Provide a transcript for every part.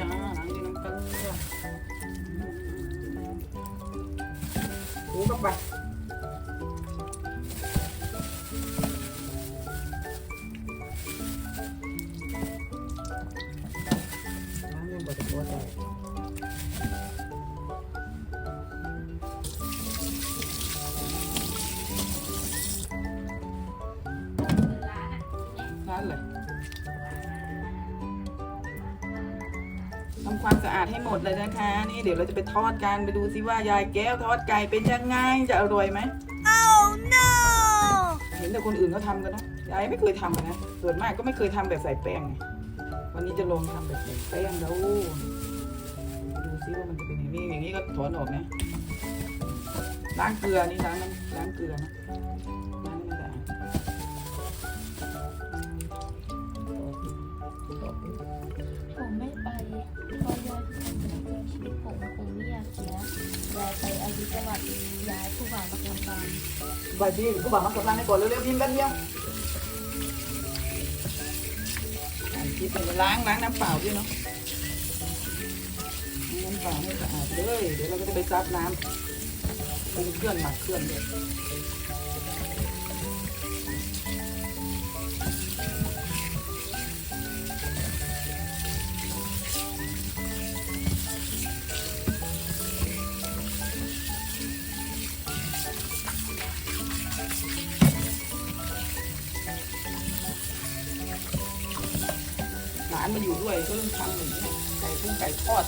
จ้ อาดให้หมดเลยนะคะ นี่เดี๋ยวเราจะไปทอดกันไปดูซิว่ายายแก้วทอดไก่เป็นยังไงจะอร่อยไหม Oh no! เห็นแต่คนอื่นเขาทำกันเนอะยายไม่เคยทำอะนะส่วนมากก็ไม่เคยทำแบบใส่แป้งไงวันนี้จะลองทำแบบใส่แป้งแล้วดูซิว่ามันจะเป็นยังไงนี่อย่างนี้ก็ถอนออกนะล้างเกลือนี่ล้างน้ำล้างเกลือนะล้างให้มันสะอาดตอกดูตอกดูผมไม่ไป ผมคงไม่อยากเสียยายไปอายุจังหวัดย้ายผู้บ่าวมาทำบ้านบายพี่ก็บอกมันกำลังให้ก่อนเร็วๆพิมพ์กันเดียวอ่านคลิปลยล้างล้างน้ำเปล่าด้วยเนาะน้ำเปล่าให้สะอาดเลย เดี๋ยวเราก็จะไปซับน้ำปรุงเครื่องหมักเครื่องเลย มาอยู่ด้วยก็เริ่มทำอย่างนี้ไก่พุ่งไก่ทอด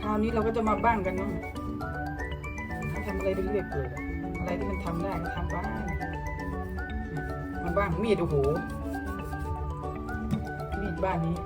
คราวนี้เราก็จะมาบ้างกันเนาะทำอะไรไปเรื่อยเปื่อยอะไรที่มันทำได้ก็ทำบ้างมันบ้างมีดโอ้โหมีดบ้านนี้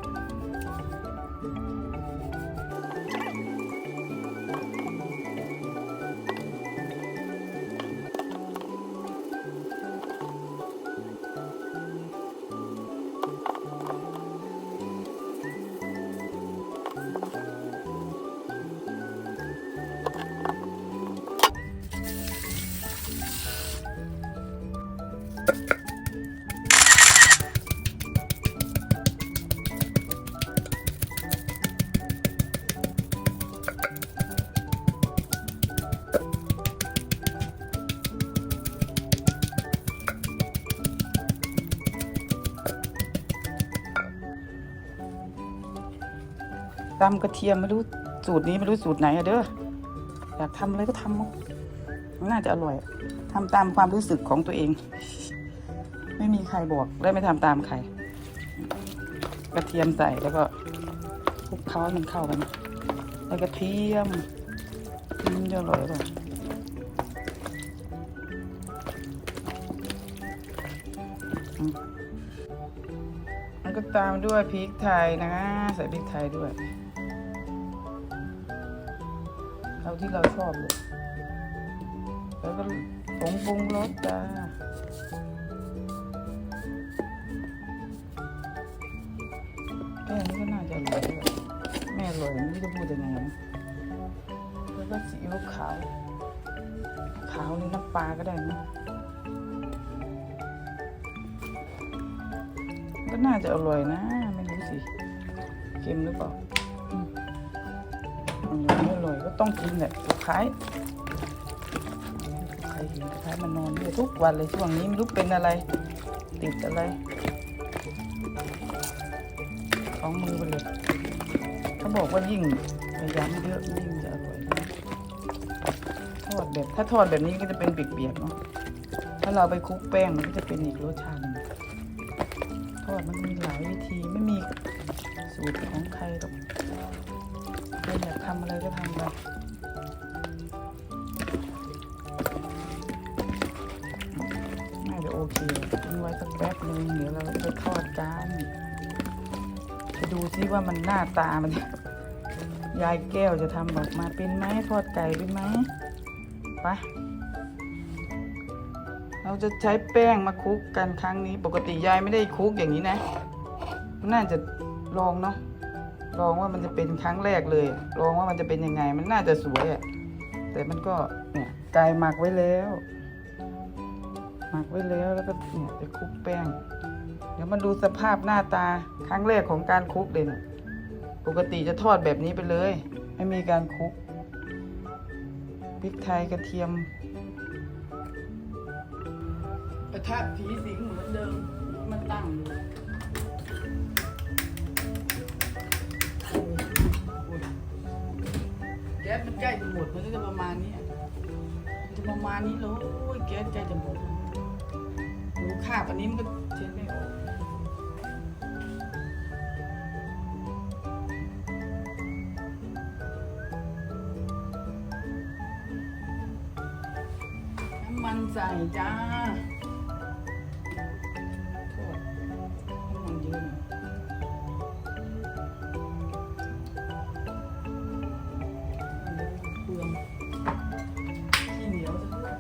ตำกระเทียมไม่รู้สูตรนี้ไม่รู้สูตรไหนอะเด้ออยากทำอะไรก็ทำเอา น่าจะอร่อยทำตามความรู้สึกของตัวเอง ไม่มีใครบอกและไม่ทำตามใคร กระเทียมใส่แล้วก็คลุกเคล้าให้มันเข้ากัน แล้วกระเทียมมันจะอร่อยเล่าอืมแล้วก็ตามด้วยพริกไทยนะ ใส่พริกไทยด้วย เอาที่เราชอบเลย แล้วก็ผงปรุงรสจ้าแค่นี้ก็น่าจะอร่อยแล้วแม่อร่อยไม่รู้จะพูดยังไงนะแล้วก็ซีอิ๊วขาว ขาวนี่น้ำปลาก็ได้นะก็น่าจะอร่อยนะ ไม่รู้สิเค็มหรือเปล่าอืมอร่อยไม่อร่อยก็ต้องกินแหละลูกค้าย ห็นลูกค้ายมันนอนด้วยทุกวันเลยช่วงนี้ไม่รู้เป็นอะไร ติดอะไร ของมือไปเลยเขาบอกว่ายิ่งพยายามเยอะยิ่งจะอร่อยทอดแบบถ้าทอดแบบนี้ก็จะเป็นเปียกๆเนาะถ้าเราไปคลุกแป้งมันก็จะเป็นอีกรสชาตินึงทอดมันมีหลายวิธีไม่มีสูตรของใครหรอกใครอยากทำอะไรก็ทำไป กันจะดูซิว่ามันหน้าตามัน ยายแก้วจะทำออกมาเป็นไหมทอดไก่เป็นไหมไปเราจะใช้แป้งมาคลุกกันครั้งนี้ ปกติยายไม่ได้คลุกอย่างนี้นะ น่าจะลองเนาะลองว่ามันจะเป็นครั้งแรกเลยลองว่ามันจะเป็นยังไง มันน่าจะสวยอะแต่มันก็เนี่ยไก่หมักไว้แล้ว หมักไว้แล้วแล้วก็เนี่ยจะคลุกแป้ง เดี๋ยวมาดูสภาพหน้าตาครั้งแรกของการคลุกเลยนะปกติจะทอดแบบนี้ไปเลย ไม่มีการคลุกพริกไทยกระเทียมกระทะผีสิงเหมือนเดิมมันตั้งแก๊สมันใกล้จะหมดมันก็จะประมาณนี้จะประมาณนี้เลยโอ้ยแก๊สใกล้จะหมดดูคราบอันนี้มันก็เช่น นใส่จ้าโทษน้มันเยอะหน่อยเปลืองขี้เหนียวซะด้วย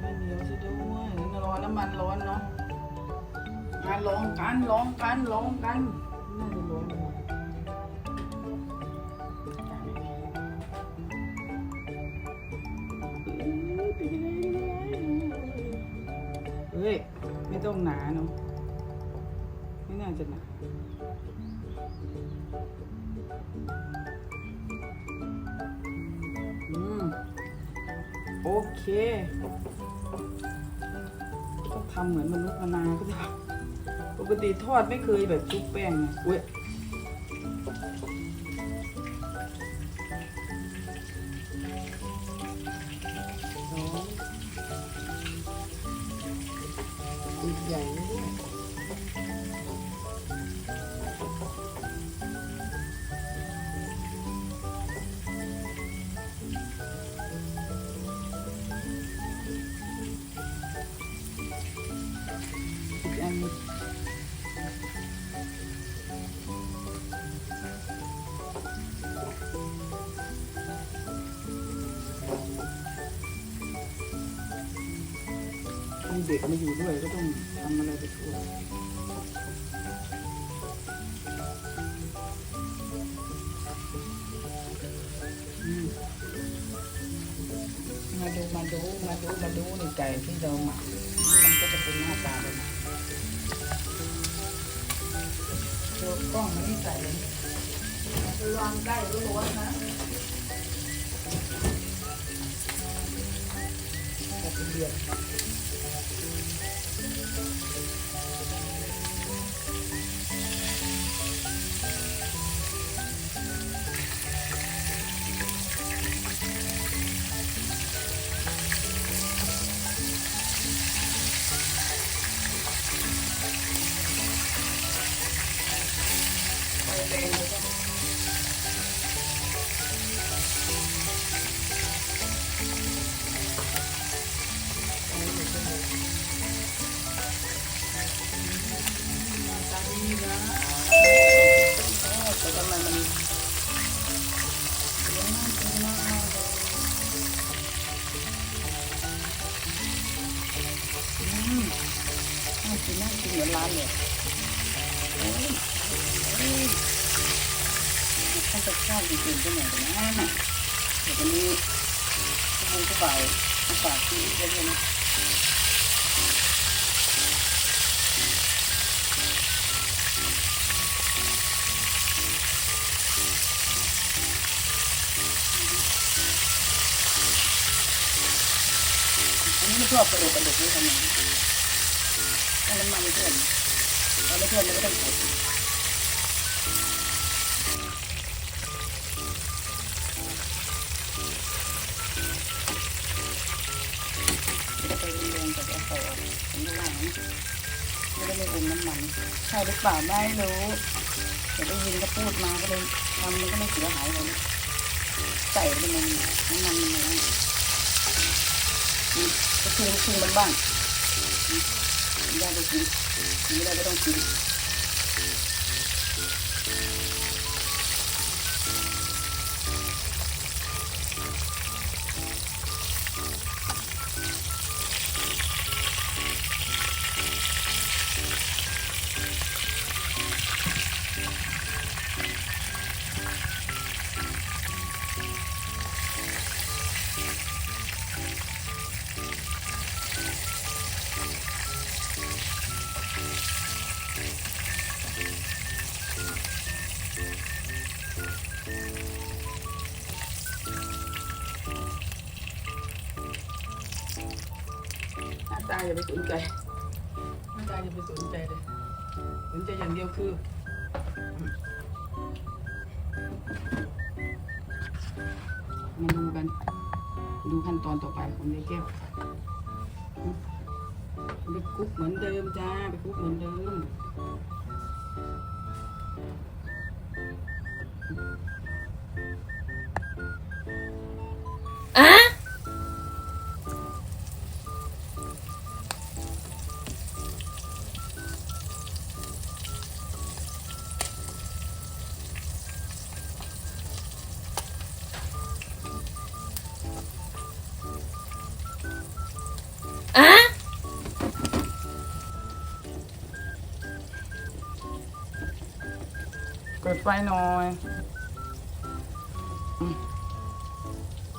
ขี้เหนียวซะด้วยนี่ร้อนน้ำมันร้อนเนาะงานร้องกันร้องกันร้องกัน โอเค ต้องทำเหมือนมนุษย์มนาก็ได้ปกติทอดไม่เคยแบบชุบแป้งไงอุ้ย เด็กมาอยู่ด้วยก็ต้องทำอะไรไปทั่วมาดูมาดูมาดูมาดูในไก่ที่เราหมักมันก็จะเป็นหน้าตาแบบนี้โยกกล้องมาที่ใส่เลยวางใกล้ร้อนๆนะแต่เป็นเดือด กินน่ากินเหมือนร้านเลย เอ้ยเอ้ยข้าวกับข้าวจริงๆก็เหมือนกันนะเดี๋ยววันนี้พวกคุณก็บ่ายฝากที่เยอะๆนะอันนี้ไม่ชอบกระดูกกระดูกนี่ทำไงต้องน้ำมันเพื่อนเราไม่เพื่อนมันก็ต้องกด ไม่ได้ไม่อมน้ำมันใช่หรือเปล่าไม่รู้แต่ได้ยินก็พูดมาก็เลยทำมันก็ไม่เสียหายเลยใส่ไปมันน้ำมันมันอะไรก็ชิมชิมมันบ้างไม่ได้ก็กินไม่ได้ก็ต้องกิน ตาอย่าไปสนใจตาอย่าไปสนใจเลยสนใจอย่างเดียวคือมาดูกัน ดูขั้นตอนต่อไปของยายแก้วไปคุกเหมือนเดิมจ้า ไปคุกเหมือนเดิม ไฟหน่อย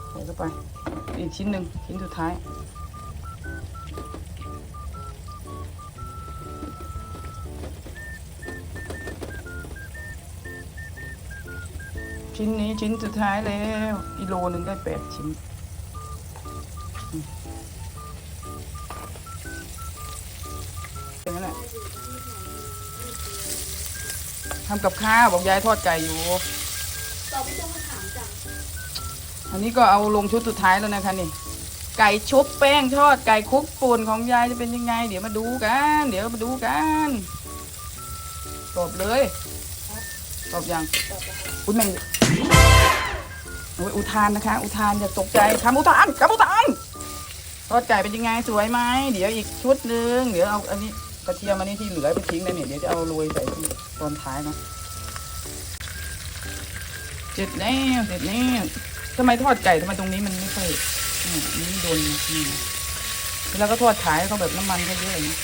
ใส่เข้าไป อีกชิ้นหนึ่งชิ้นสุดท้าย ชิ้นนี้ชิ้นสุดท้ายแล้วกิโลหนึ่งได้แปดชิ้นอืมอย่างนั้นแหละ ทำกับข้าวบอกยายทอดไก่อยู่ตอบไม่ต้องมาถามจ้ะอันนี้ก็เอาลงชุดสุดท้ายแล้วนะคะนี่ ไก่ชุบแป้งทอดไก่คลุกป่นของยายจะเป็นยังไง เดี๋ยวมาดูกัน เดี๋ยวมาดูกันตอบเลยตอบยังอุ้ยแม่งโอ้ยอุทานนะคะ อุทานอย่าตกใจทำอุทานกับอุทานทอดไก่เป็นยังไงสวยไหมเดี๋ยวอีกชุดหนึ่งเดี๋ยวเอาอันนี้ กระเทียมอันนี้ที่เหลือไปทิ้งนะเนี่ยเดี๋ยวจะเอาโรยใส่ตอนท้ายนะเสร็จแล้วเสร็จแล้วทำไมทอดไก่ทำไมตรงนี้มันไม่ค่อยอืมอันนี่โดนนี่เวลาก็ทอดขายเขาแบบน้ำมันเขาเยอะนี้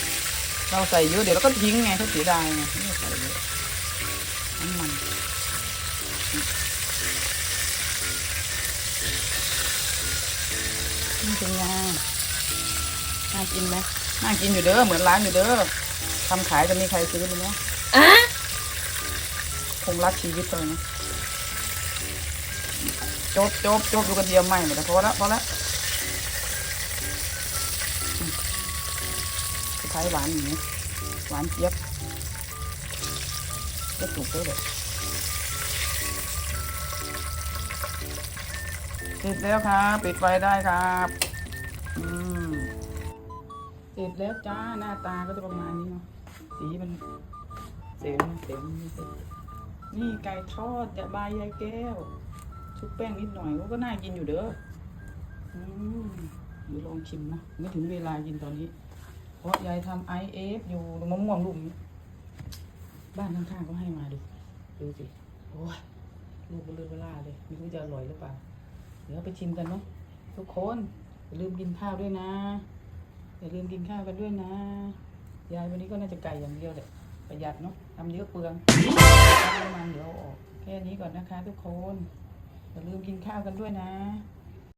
เราใส่เยอะเดี๋ยวเราก็ทิ้งไงเขาเสียดายไงไม่ใส่เยอะน้ำมันนี่เป็นไงน่ากินไหม น่ากินอยู่เด้อเหมือนร้านอยู่เด้อทำขายจะมีใครซื้อไหมเนาะอะคงรักชีวิตเลยนะจบจบจบดูกระเทียมไหมหมดแล้วพอแล้วพอแล้วอืมสุดท้ายหวานอย่างนี้หวานเจี๊ยบก็ถูกด้วยเลยเสร็จแล้วครับ ปิดไฟได้ครับอืมเสร็จแล้วจ้าหน้าตาก็จะประมาณนี้เนาะสีมันเสียงเสียงนี่สินี่ไก่ทอดจะบายยายแก้ว ชุบแป้งนิดหน่อยก็น่ากินอยู่เด้ออืมเดี๋ยวลองชิมนะไม่ถึงเวลากินตอนนี้ เพราะยายทำไอเอฟอยู่มะม่วงลูกนี้บ้านข้างๆก็ให้มาดูดูสิโอ้ยลูกเบลอเบล่าเลยไม่รู้จะอร่อยหรือเปล่าเดี๋ยวไปชิมกันเนาะทุกคนอย่าลืมกินข้าวด้วยนะ อย่าลืมกินข้าวกันด้วยนะ ยายวันนี้ก็น่าจะไก่อย่างเดียวแหละประหยัดเนาะทำเยอะเปลืองน้ำมันเดี๋ยวออก แค่นี้ก่อนนะคะทุกคน อย่าลืมกินข้าวกันด้วยนะ